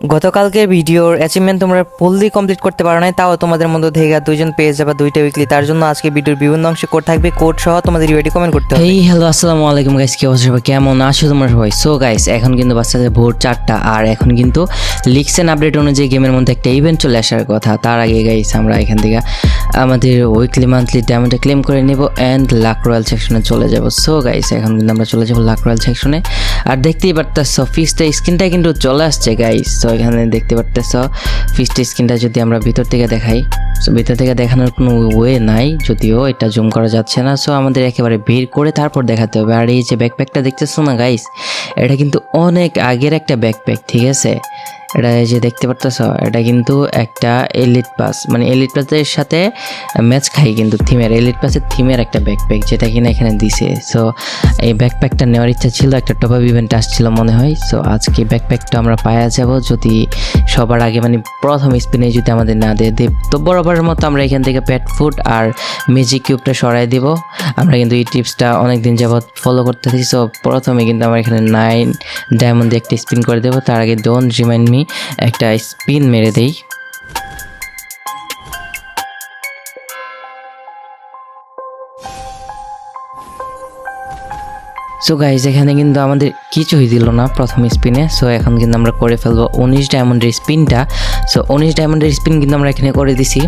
গতকালকে ভিডিওর অ্যাচিভমেন্ট তোমরা ফুললি কমপ্লিট করতে পারো নাই, তাও তোমাদের মধ্যে থেকে দুইজন পেয়ে যাবে দুইটা উইকলি তার জন্য আজকে ভিডিওর বিভিন্ন অংশে কোড থাকবে কোড সহ তোমাদের রিওয়াইডি কমেন্ট করতে হবে। এই হ্যালো আসসালামু আলাইকুম গাইস কি অবস্থা সবাই? কেমন আছো তোমরা সবাই? সো গাইস এখন কিন্তু বাচ্চাদের ভোর চারটা, আর এখন কিন্তু লিক্সেন আপডেট অনুযায়ী গেমের মধ্যে একটা ইভেন্ট চলে আসার কথা। তার আগে গাইস আমরা এখান থেকে আমাদের উইকলি মান্থলি ডায়মন্ডে ক্লেম করে নেব অ্যান্ড লাক রয়্যাল সেকশনে চলে যাব। সো গাইস এখন কিন্তু আমরা চলে যাব লাক রয়্যাল সেকশনে আর দেখতেই পারতেছ ফিসটা স্ক্রিনটা কিন্তু চলে আসছে গাইস তো এখানে দেখতে পারতেছ ফিসটা স্ক্রিনটা যদি আমরা ভিতর থেকে দেখাই সো ভিতর থেকে দেখানোর কোনো ওয়ে নাই, যদিও এটা জুম করা যাচ্ছে না। সো আমাদের একেবারে ভিড় করে তারপর দেখাতে হবে। আর এই যে ব্যাকপ্যাকটা দেখতেছো না গাইস এটা কিন্তু অনেক আগের একটা ব্যাকপ্যাক ঠিক আছে? এটা এই যে দেখতে পারতেছ, এটা কিন্তু একটা এলিট পাস মানে এলিট পাসের সাথে ম্যাচ খাই কিন্তু থিমের এলিট পাসের থিমের একটা ব্যাকপ্যাক যেটা কিনা এখানে দিছে। সো এই ব্যাকপ্যাকটা নেওয়ার ইচ্ছা ছিল, একটা টপ আপ ইভেন্ট আসছিল মনে হয়। সো আজকে ব্যাকপ্যাকটা আমরা পাওয়া যাব যদি সবার আগে মানে প্রথম স্পিনে যদি আমাদের না দিয়ে, দেব। তো বরাবরের মতো আমরা এখান থেকে প্যাট ফুড আর ম্যাজিক কিউবটা সরাই দিব। আমরা কিন্তু এই টিপসটা অনেক দিন যাবৎ ফলো করতে থাকি সো প্রথমে কিন্তু আমরা এখানে নাইন ডায়মন্ড দিয়ে একটা স্পিন করে দেবো। তার আগে ডোন্ট রিমাইন্ড মি একটা স্পিন মেরে দেই। সো গাইজ এখানে কিন্তু আমাদের কিছুই দিল না প্রথম স্পিনে। সো এখন কিন্তু আমরা করে ফেলব উনিশ ডায়মন্ডের স্পিনটা। সো উনিশ ডায়মন্ডের স্পিন কিন্তু আমরা এখানে করে দিছি।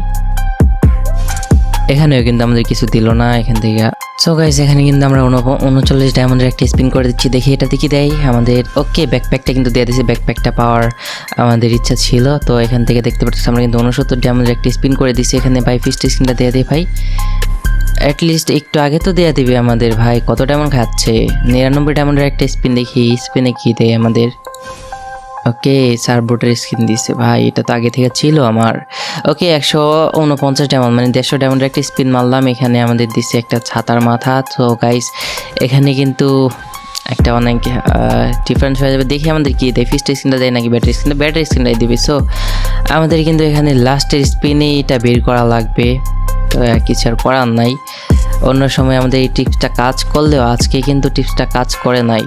এখানেও কিন্তু আমাদের কিছু দিল না, এখান থেকে সো গাইজ এখানে কিন্তু আমরা উনচল্লিশ ডায়মন্ডের একটা স্পিন করে দিচ্ছি। দেখি এটা দেখি দেয় আমাদের ওকে ব্যাকপ্যাকটা কিন্তু দিয়ে দিয়েছি। ব্যাকপ্যাকটা পাওয়ার আমাদের ইচ্ছা ছিল। তো এখান থেকে দেখতে পাচ্ছি আমরা কিন্তু উনসত্তর ডায়মন্ডের একটা স্পিন করে দিচ্ছি এখানে ভাই ফিস্ট স্পিনটা দিয়ে দিই ভাই। অ্যাটলিস্ট একটু আগে তো দেয়া দিবে আমাদের ভাই। কত ডায়মন্ড খাচ্ছে? নিরানব্বই ডায়মন্ডের একটা স্পিন দেখি। স্পিনে কি দেয় আমাদের? ওকে সার্বোটের স্কিন দিচ্ছে ভাই, এটা তো আগে থেকে ছিল আমার। ওকে, একশো উনপঞ্চাশ ডায়মন্ড মানে দেড়শো ডায়মন্ডের একটা স্পিন মারলাম। এখানে আমাদের দিচ্ছে একটা ছাতার মাথা। তো গাইস এখানে কিন্তু একটা অনেক ডিফারেন্স হয়ে যাবে। দেখি আমাদের কি দেয়। ফিস্ট স্ক্রিনটা দেয় নাকি ব্যাটারি স্ক্রিনটা ব্যাটারি স্ক্রিনটাই দিবে। সো আমাদের কিন্তু এখানে লাস্টের স্পিনেই এটা বের করা লাগবে। তো কিছু আর করার নাই। অন্য সময় আমাদের এই টিপসটা কাজ করলেও আজকে কিন্তু টিপসটা কাজ করে নাই।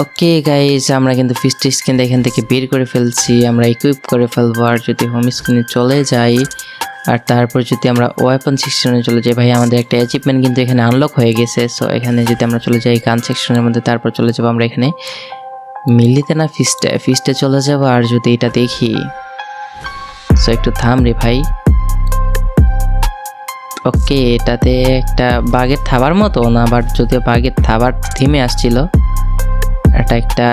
ওকে গাইজ আমরা কিন্তু ফিস্ট স্ক্রিন এখান থেকে বের করে ফেলছি। আমরা ইকুইপ করে ফেলব। আর যদি হোম স্ক্রিনে চলে যাই, আর তারপর যদি আমরা ওয়েপন সেকশনে চলে যাই, ভাই, আমাদের একটা অ্যাচিভমেন্ট কিন্তু এখানে আনলক হয়ে গেছে। সো এখানে যদি আমরা চলে যাই গান সেকশনের মধ্যে, তারপর চলে যাব আমরা এখানে মিলিতে না ফিস্টে ফিস্টে চলে যাব, আর যদি এটা দেখি সো একটু থাম রে ভাই। ওকে এটাতে একটা বাঘের থাবার মতো না বাট যদিও বাঘের থাবার থিমে আসছিল এটা একটা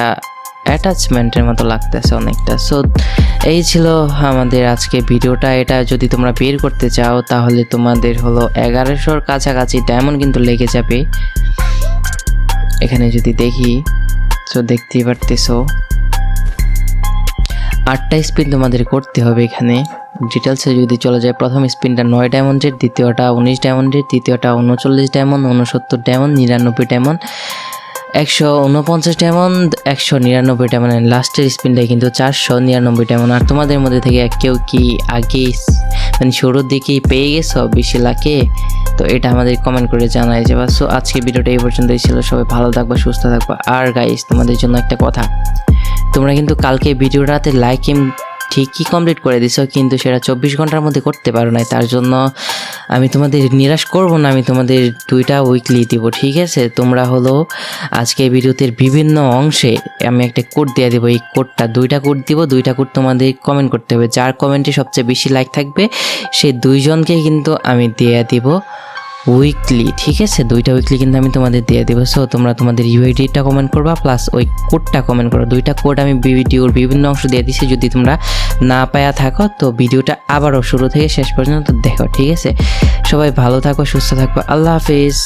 অ্যাটাচমেন্টের মতো লাগতেছে অনেকটা। সো এই ছিল আমাদের আজকে ভিডিওটা। এটা যদি তোমরা বের করতে চাও, তাহলে তোমাদের হলো এগারোশোর কাছাকাছি ডায়মন্ড কিন্তু লেগে যাবে। এখানে যদি দেখি সো দেখতেই পারতেছো। আটটা স্পিন তোমাদের করতে হবে এখানে। ডিটেলসে যদি চলে যায়, প্রথম স্পিনটা নয় ডায়মন্ডের দ্বিতীয়টা উনিশ ডায়মন্ডের তৃতীয়টা উনচল্লিশ ডায়মন্ড উনসত্তর ডায়মন্ড নিরানব্বই ডায়মন্ড একশো উনপঞ্চাশ ডায়মন্ড একশো নিরানব্বই ডায়মন্ড লাস্টের স্পিনটাই কিন্তু চারশো নিরানব্বই ডায়মন্ড আর তোমাদের মধ্যে থেকে কেউ কি আগে মানে শুরুর দিকেই পেয়ে গেছো? বেশি লাখে তো এটা আমাদের কমেন্ট করে জানাই যে সো আজকে ভিডিওটা এই পর্যন্তই ছিল। সবাই ভালো থাকবা, সুস্থ থাকবা। আর গাইস তোমাদের জন্য একটা কথা। তোমরা কিন্তু কালকে ভিডিওটাতে লাইক ঠিকই কমপ্লিট করে দিছো, কিন্তু সেটা চব্বিশ ঘণ্টার মধ্যে করতে পারো নাই। তার জন্য আমি তোমাদের নিরাশ করব না, আমি তোমাদের দুইটা উইকলি দিব, ঠিক আছে? তোমরা হলো আজকে ভিডিওতে বিভিন্ন অংশে আমি একটা কোড দিয়ে দেবো, এই কোডটা দুইটা কোড দিব, দুইটা কোড তোমাদের কমেন্ট করতে হবে। যার কমেন্টে সবচেয়ে বেশি লাইক থাকবে সেই দুইজনকে কিন্তু আমি দিয়ে দিব। উইকলি ঠিক আছে? দুইটা উইকলি কিন্তু আমি তোমাদের দিয়ে দেবো। সো তোমরা তোমাদের ইউআইডিটা কমেন্ট করবা প্লাস ওই কোডটা কমেন্ট করো। দুইটা কোড আমি ভিডিওর বিভিন্ন অংশ দিয়ে দিছি, যদি তোমরা না পায়া থাকো, তো ভিডিওটা আবারও শুরু থেকে শেষ পর্যন্ত দেখো, ঠিক আছে? সবাই ভালো থাকো, সুস্থ থাকো। আল্লাহ হাফিজ।